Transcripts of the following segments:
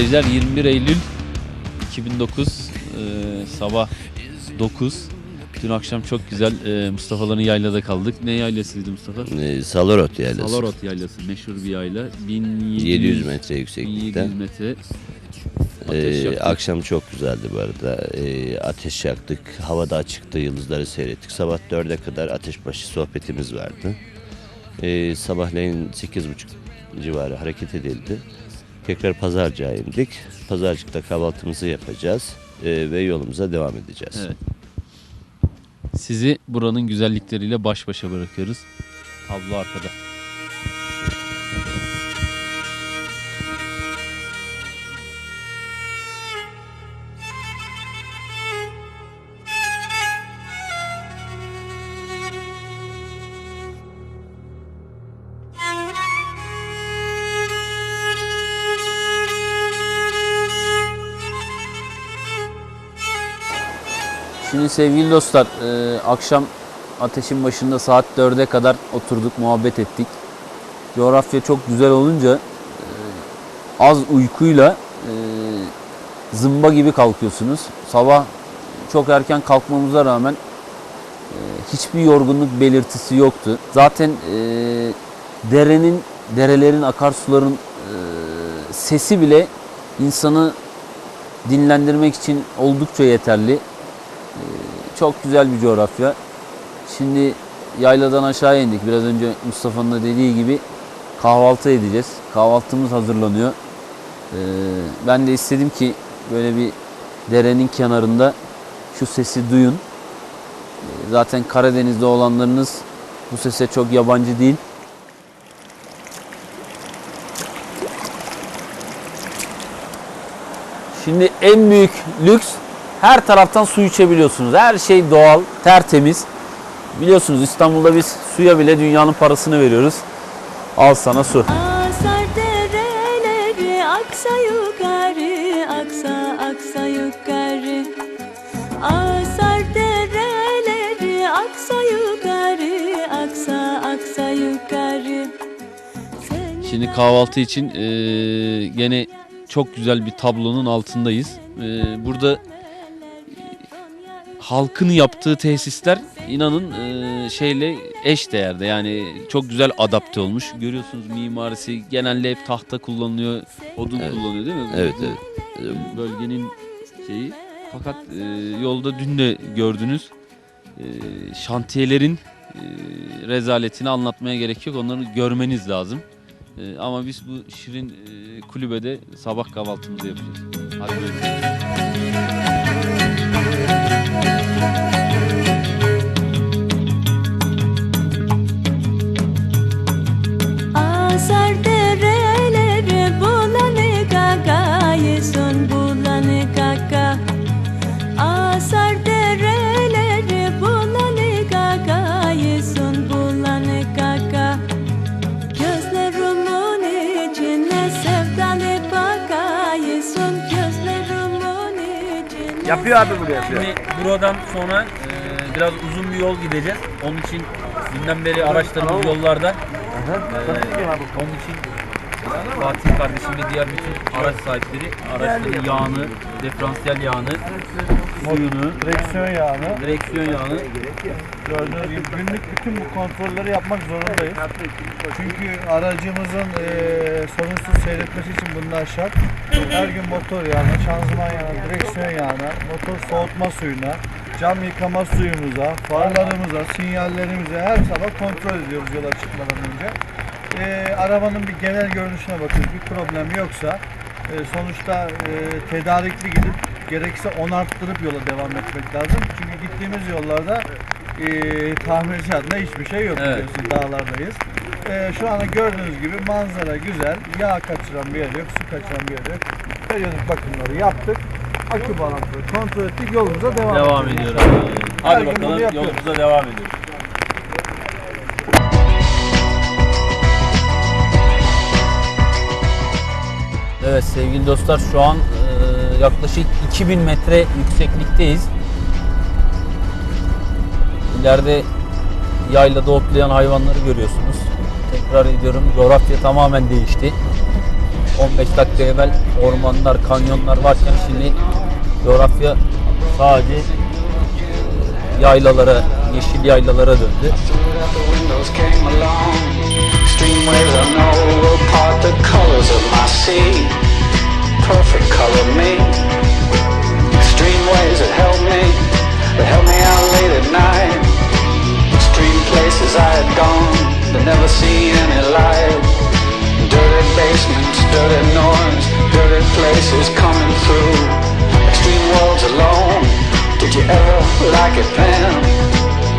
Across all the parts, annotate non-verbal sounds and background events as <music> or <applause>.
Seyirciler 21 Eylül 2009 e, sabah 9. Dün akşam çok güzel e, Mustafa'ların yaylada kaldık. Ne yaylasıydı Mustafa? Ee, Salorot yaylası. Salarot yaylası meşhur bir yayla. 1700, 700 metre yükseklikte. 1700 metre. Ee, akşam çok güzeldi bu arada. Ee, ateş yaktık. Havada açıktı. Yıldızları seyrettik. Sabah 4'e kadar ateşbaşı sohbetimiz vardı. Ee, sabahleyin 8.30 civarı hareket edildi. Tekrar pazarcığa indik. Pazarcıkta kahvaltımızı yapacağız. Ee, ve yolumuza devam edeceğiz. Evet. Sizi buranın güzellikleriyle baş başa bırakıyoruz. Tablo arkada. Sevgili dostlar, e, akşam ateşin başında saat 4'e kadar oturduk, muhabbet ettik. Coğrafya çok güzel olunca e, az uykuyla e, zımba gibi kalkıyorsunuz. Sabah çok erken kalkmamıza rağmen e, hiçbir yorgunluk belirtisi yoktu. Zaten e, derenin, derelerin, akarsuların e, sesi bile insanı dinlendirmek için oldukça yeterli. Çok güzel bir coğrafya. Şimdi yayladan aşağı indik. Biraz önce Mustafa'nın da dediği gibi kahvaltı edeceğiz. Kahvaltımız hazırlanıyor. Ee, ben de istedim ki böyle bir derenin kenarında şu sesi duyun. Ee, Zaten Karadeniz'de olanlarınız bu sese çok yabancı değil. Şimdi en büyük lüks her taraftan su içebiliyorsunuz. Her şey doğal, tertemiz. Biliyorsunuz İstanbul'da biz suya bile dünyanın parasını veriyoruz. Al sana su. Asar dereleri aksa yukarı, aksa aksa yukarı. Asar dereleri aksa yukarı, aksa aksa yukarı. Şimdi kahvaltı için eee, gene çok güzel bir tablonun altındayız. Eee, burada halkın yaptığı tesisler inanın eee, şeyle eş değerde yani çok güzel adapte olmuş. Görüyorsunuz mimarisi genelde hep tahta kullanılıyor, odun Evet. kullanıyor değil mi? Evet, Bu- evet. e, bölgenin şeyi. Fakat e, yolda dün de gördünüz e, şantiyelerin e, rezaletini anlatmaya gerek yok. Onları görmeniz lazım. E, ama biz bu şirin e, kulübede sabah kahvaltımızı yapacağız. Hadi buyurun. Yapıyor abi bunu yapıyor. Şimdi buradan sonra e, biraz uzun bir yol gideceğiz. Onun için dünden beri araçlarımız yollarda. Ee, onun için Fatih kardeşim ve diğer bütün araç sahipleri araçların yağını, diferansiyel yağını, suyunu, Direksiyon yağını direksiyon yağını gördüğünüz gibi günlük bütün bu kontrolleri yapmak zorundayız. Çünkü aracımızın eee sorunsuz seyretmesi için bunlar şart. Her gün motor yağına, şanzıman yağına, direksiyon yağına, motor soğutma suyuna, cam yıkama suyumuza, farlarımıza, sinyallerimize her sabah kontrol ediyoruz yola çıkmadan önce. Eee, arabanın bir genel görünüşüne bakıyoruz. Bir problem yoksa e, sonuçta e, tedarikli gidip gerekirse onarttırıp yola devam etmek lazım. Çünkü gittiğimiz yollarda e, tamirci adına hiçbir şey yok Evet. biliyorsun dağlardayız. E, şu anda gördüğünüz gibi manzara güzel. Yağ kaçıran bir yer yok, su kaçıran bir yer yok. Periyodik bakımları yaptık. Akü bağlantıları kontrol ettik. Yolumuza devam, devam ediyoruz. ediyoruz. Her Hadi gün bunu bakalım yapıyoruz. yolumuza devam ediyoruz. Evet sevgili dostlar şu an e, yaklaşık 2000 metre yükseklikteyiz. İleride yaylada otlayan hayvanları görüyorsunuz. Tekrar ediyorum coğrafya tamamen değişti. 15 dakika evvel ormanlar, kanyonlar varken şimdi coğrafya sadece yaylalara, yeşil yaylalara döndü. Perfect color me. Stream waves that help me, that help me out late at night. Stream places I had gone, but never seen any light. Dirty basements, dirty noise, dirty places coming through. Extreme worlds alone. Did you ever like it then?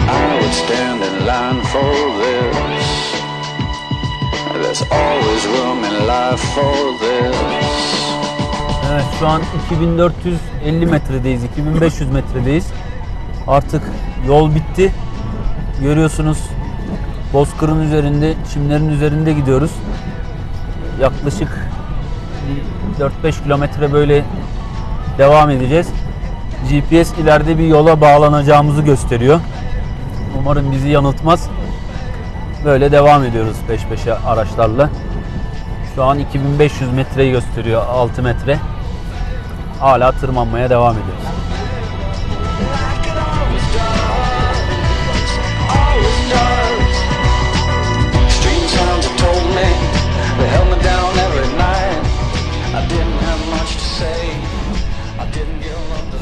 I would stand in line for this. There's always room in life for this. Şu an 2450 metredeyiz, 2500 metredeyiz. Artık yol bitti. Görüyorsunuz Bozkır'ın üzerinde, çimlerin üzerinde gidiyoruz. Yaklaşık bir 4-5 kilometre böyle devam edeceğiz. GPS ileride bir yola bağlanacağımızı gösteriyor. Umarım bizi yanıltmaz. Böyle devam ediyoruz peş peşe araçlarla. Şu an 2500 metreyi gösteriyor 6 metre. Hala tırmanmaya devam ediyoruz.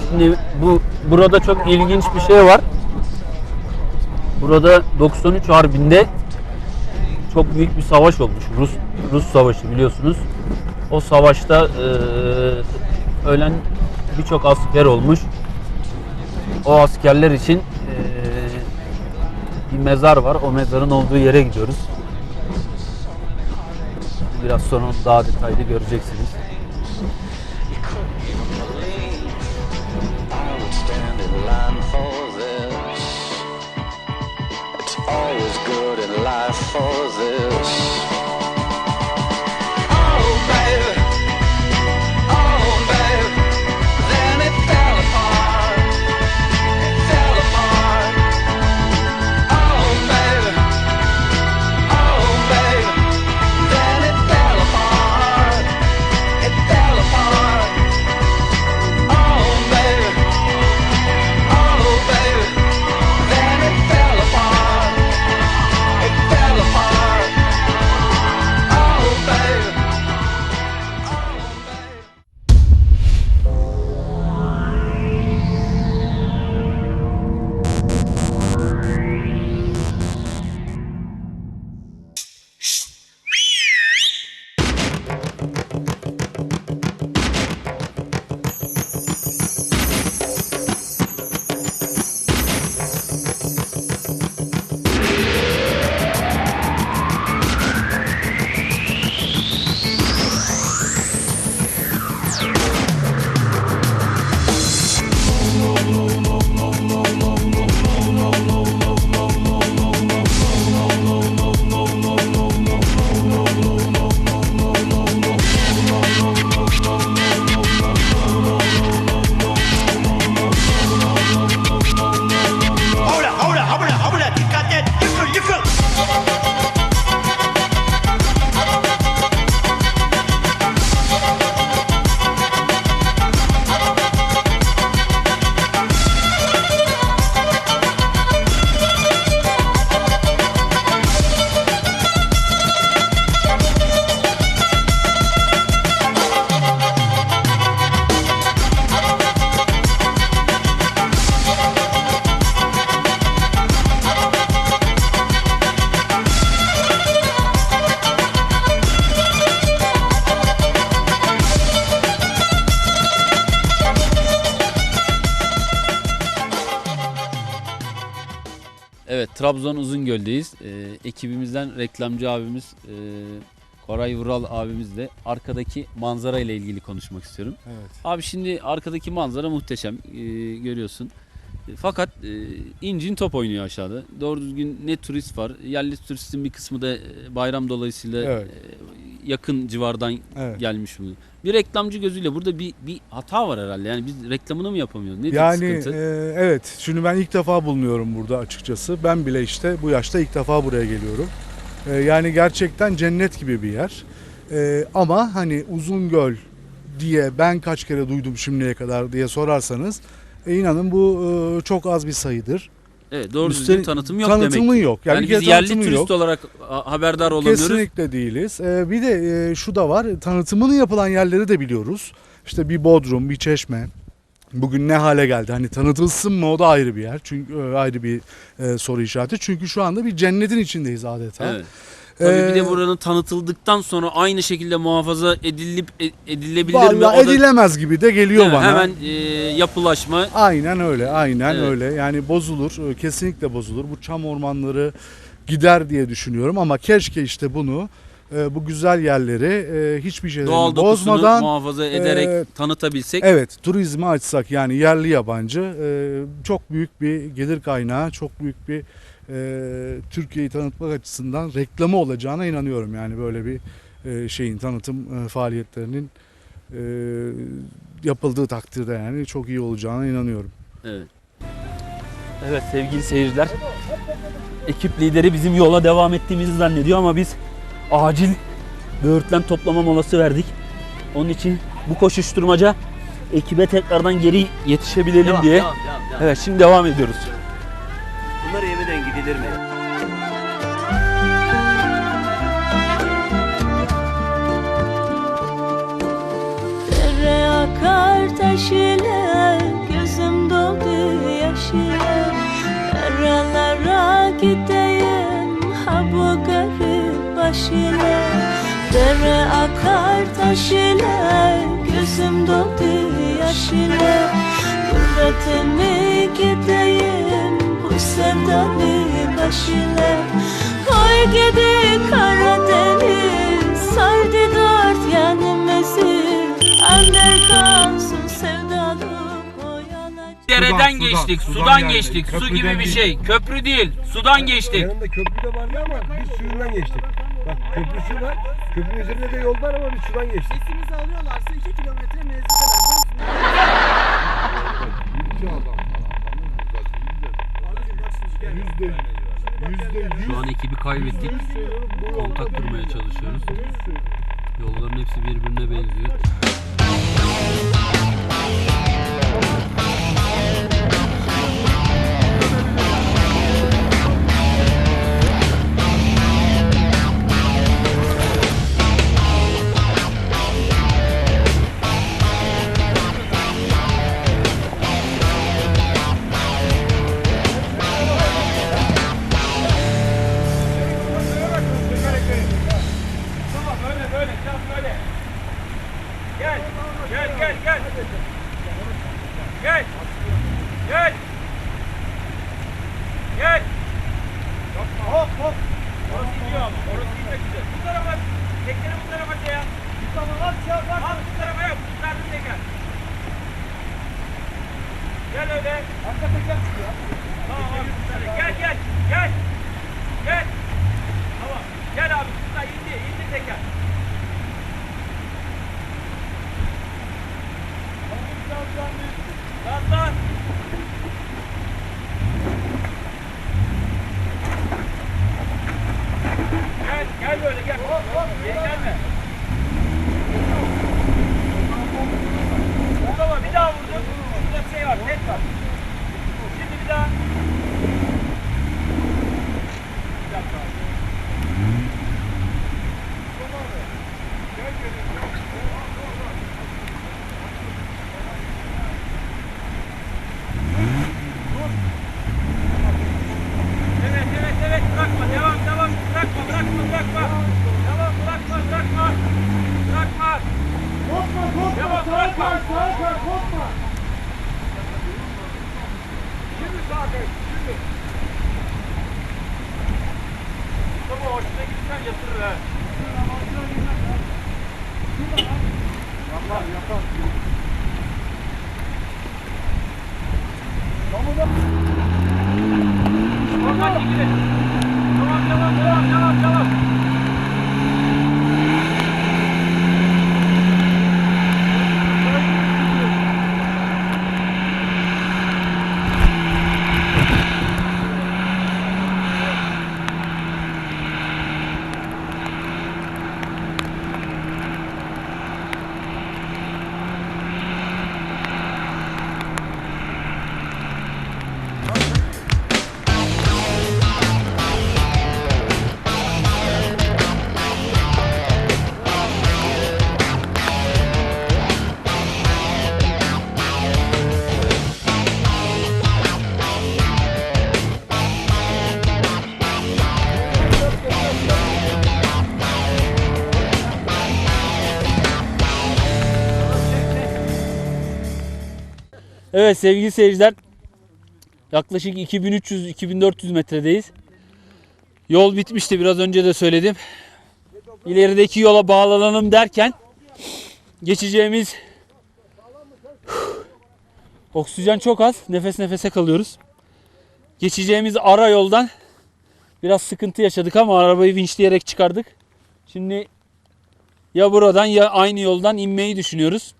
Şimdi bu burada çok ilginç bir şey var. Burada 93 Harbi'nde çok büyük bir savaş olmuş. Rus Rus savaşı biliyorsunuz. O savaşta ölen birçok asker olmuş. O askerler için eee, bir mezar var. O mezarın olduğu yere gidiyoruz. Biraz sonra daha detaylı göreceksiniz. always good in life for this. Trabzon Uzungöl'deyiz. Ee, ekibimizden reklamcı abimiz e, Koray Vural abimiz de arkadaki manzara ile ilgili konuşmak istiyorum. Evet. Abi şimdi arkadaki manzara muhteşem e, görüyorsun. E, Fakat e, incin top oynuyor aşağıda. Doğru düzgün ne turist var. Yerli turistin bir kısmı da e, bayram dolayısıyla Evet. e, yakın civardan Evet. gelmiş bu. Bir reklamcı gözüyle burada bir bir hata var herhalde. Yani biz reklamını mı yapamıyoruz? Nedir Yani sıkıntı? e, evet şimdi ben ilk defa bulunuyorum burada açıkçası. Ben bile işte bu yaşta ilk defa buraya geliyorum. E, yani gerçekten cennet gibi bir yer. E, ama hani Uzungöl diye ben kaç kere duydum şimdiye kadar diye sorarsanız e, inanın bu e, çok az bir sayıdır. Evet doğru Üstelik düzgün tanıtım yok tanıtımı demek. ki. yok. Yani Yani, biz yerli turist yok. olarak haberdar olamıyoruz. Kesinlikle değiliz. Ee, bir de e, şu da var. Tanıtımını yapılan yerleri de biliyoruz. İşte bir Bodrum, bir Çeşme. Bugün ne hale geldi? Hani tanıtılsın mı o da ayrı bir yer. Çünkü e, ayrı bir e, soru işareti. Çünkü şu anda bir cennetin içindeyiz adeta. Evet. Tabii bir de Ee, buranın tanıtıldıktan sonra aynı şekilde muhafaza edilip e- edilebilir mi? Vallahi O da- edilemez gibi de geliyor Değil bana. Hemen e, yapılaşma. Aynen öyle, aynen Evet. öyle. Yani bozulur, e, kesinlikle bozulur. Bu çam ormanları gider diye düşünüyorum ama keşke işte bunu e, bu güzel yerleri e, hiçbir şeylerini Doğal bozmadan muhafaza ederek e, tanıtabilsek. Evet, turizmi açsak yani yerli yabancı e, çok büyük bir gelir kaynağı, çok büyük bir e, Türkiye'yi tanıtmak açısından reklamı olacağına inanıyorum. Yani böyle bir e, şeyin tanıtım e, faaliyetlerinin e, yapıldığı takdirde yani çok iyi olacağına inanıyorum. Evet. Evet sevgili seyirciler. Ekip lideri bizim yola devam ettiğimizi zannediyor ama biz acil böğürtlen toplama molası verdik. Onun için bu koşuşturmaca ekibe tekrardan geri yetişebilelim diye. Evet şimdi devam ediyoruz. Yemeden gidilir mi? Dere akar taşıyla Gözüm doldu yaşıyla Nerelere gideyim Ha bu garip başıyla Dere akar taşıyla Gözüm doldu yaşıyla Gurbetime gideyim Bu sevdalı başıyla Koy gidi Karadeniz Sardı dört yanımızı Ander kalsın sevdalı Dereden sudan, geçtik, sudan sudan, geldik. geçtik. Su Köprüden gibi bir değil. şey. Köprü değil, sudan geçtik. Yanında köprü de vardı ama biz suyundan geçtik. Bak köprüsü var. Köprünün üzerinde de yol var ama biz sudan geçtik. Sesimizi alıyorlarsa 2 kilometre menzildeler. Şu an ekibi kaybettik. Kontak kurmaya çalışıyoruz. Yolların hepsi birbirine benziyor. Gel. Gel gel gel. Gel. Gel. Gel. Hop hop. Orası gidiyor ama. Orası gitmek üzere. Bu tarafa. Tekleri bu tarafa şey yap. Tamam at şey yap. At bu tarafa yap. Kurtardım teker. Gel öyle. Arka teker çıkıyor. Tamam abi. Gel gel. Gel. Gel. Tamam. Gel abi. Kurtar. İndi. İndi teker. Gel, gel böyle gel. Geri gelme. Tamam, bir daha vurdum. Burada bir şey var, net var. Şimdi bir daha. Bir dakika. Evet, Şimdi sağa kay, şimdi. Mustafa hoşuna gitsen yatırır ha. Yapar, yapar. Oradan çekilin. Evet sevgili seyirciler. Yaklaşık 2300-2400 metredeyiz. Yol bitmişti biraz önce de söyledim. İlerideki yola bağlanalım derken geçeceğimiz oksijen çok az. Nefes nefese kalıyoruz. Geçeceğimiz ara yoldan biraz sıkıntı yaşadık ama arabayı vinçleyerek çıkardık. Şimdi ya buradan ya aynı yoldan inmeyi düşünüyoruz.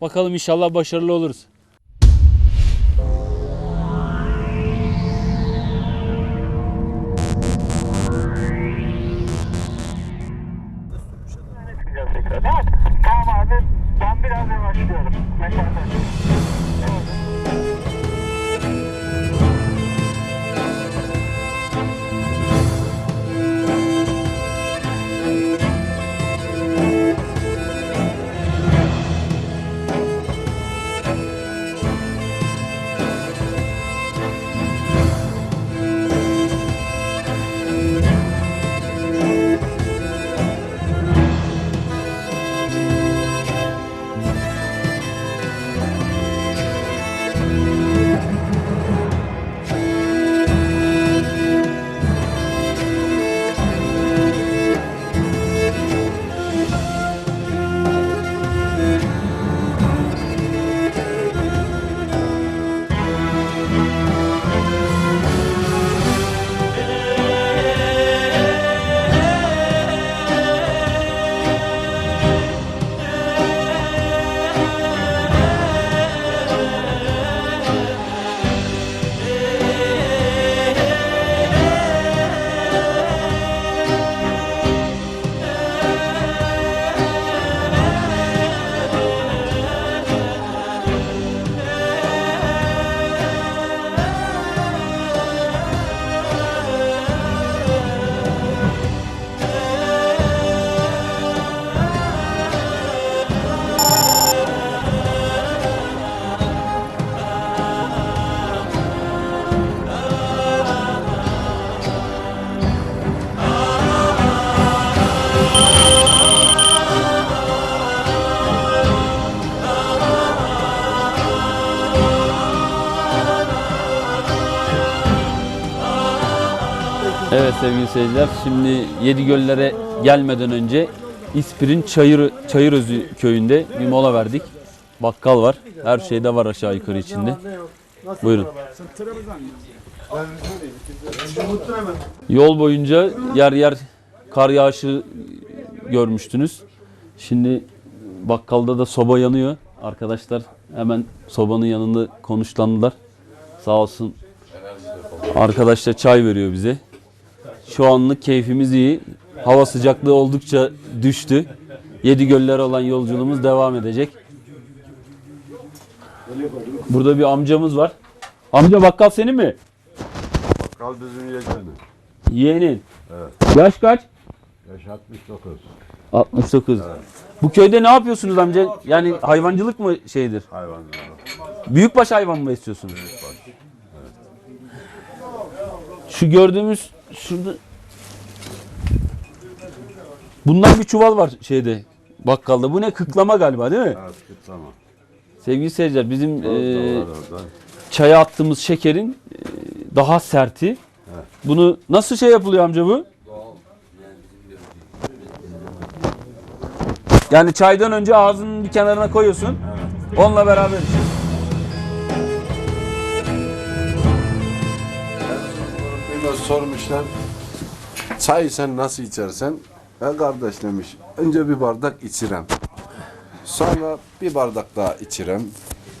Bakalım inşallah başarılı oluruz. Tamam abi ben biraz yavaşlıyorum. Mesafe. Evet sevgili seyirciler şimdi Yedi Göllere gelmeden önce İspir'in Çayır, Çayırözü köyünde bir mola verdik. Bakkal var. Her şey de var aşağı yukarı içinde. Buyurun. Yol boyunca yer yer kar yağışı görmüştünüz. Şimdi bakkalda da soba yanıyor. Arkadaşlar hemen sobanın yanında konuşlandılar. Sağ olsun arkadaşlar çay veriyor bize. Şu anlık keyfimiz iyi. Hava sıcaklığı oldukça düştü. Yedi göller olan yolculuğumuz devam edecek. Burada bir amcamız var. Amca bakkal senin mi? Kal bizim yeğeni. Yeğenin. Yaş kaç? Yaş 69. 69. Bu köyde ne yapıyorsunuz amca? Yani hayvancılık mı şeydir? Hayvanlar. Büyükbaş hayvan mı besliyorsunuz? Şu gördüğümüz şurada Bundan bir çuval var şeyde bakkalda. Bu ne kıklama galiba değil mi? Evet kıtlama. Sevgili seyirciler bizim e, çaya attığımız şekerin e, daha serti. Bunu nasıl şey yapılıyor amca bu? Yani çaydan önce ağzının bir kenarına koyuyorsun. Onunla beraber sormuşlar. Çay sen nasıl içersen? E kardeş demiş. Önce bir bardak içirem. Sonra bir bardak daha içirem.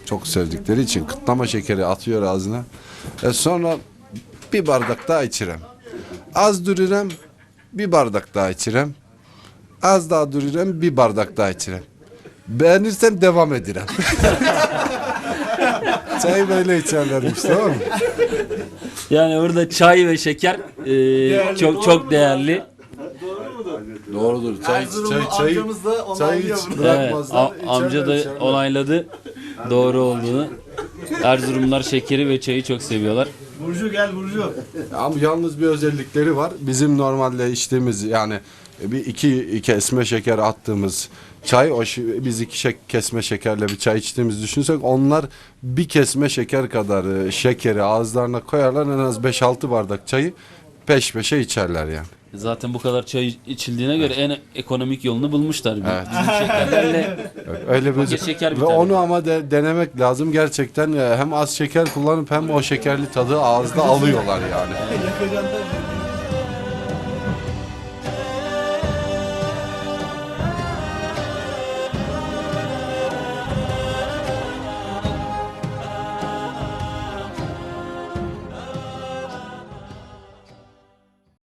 Çok sevdikleri için kıtlama şekeri atıyor ağzına. E sonra bir bardak daha içirem. Az durirem bir bardak daha içirem. Az daha durirem bir bardak daha içirem. Beğenirsem devam ederim. <laughs> <laughs> Çay böyle içerlermiş tamam mı? Yani orada çay ve şeker e, çok çok değerli. Doğrudur. Çay, çay, çay, çay hiç Evet, bırakmazlar. a- amca da içerler, onayladı doğru olduğunu. Erzurumlar şekeri ve çayı çok seviyorlar. Burcu gel Burcu. Ama yalnız bir özellikleri var. Bizim normalde içtiğimiz yani bir iki kesme şeker attığımız çay o şi- biz iki şek- kesme şekerle bir çay içtiğimizi düşünsek onlar bir kesme şeker kadar e, şekeri ağızlarına koyarlar en az 5-6 bardak çayı peş peşe içerler yani. Zaten bu kadar çay içildiğine göre en ekonomik yolunu bulmuşlar. Evet. Bizim şekerlerle Öyle bir Paket şeker bir ve tane. onu ama de, denemek lazım gerçekten e, hem az şeker kullanıp hem o şekerli tadı ağızda alıyorlar yani. Yakacağım da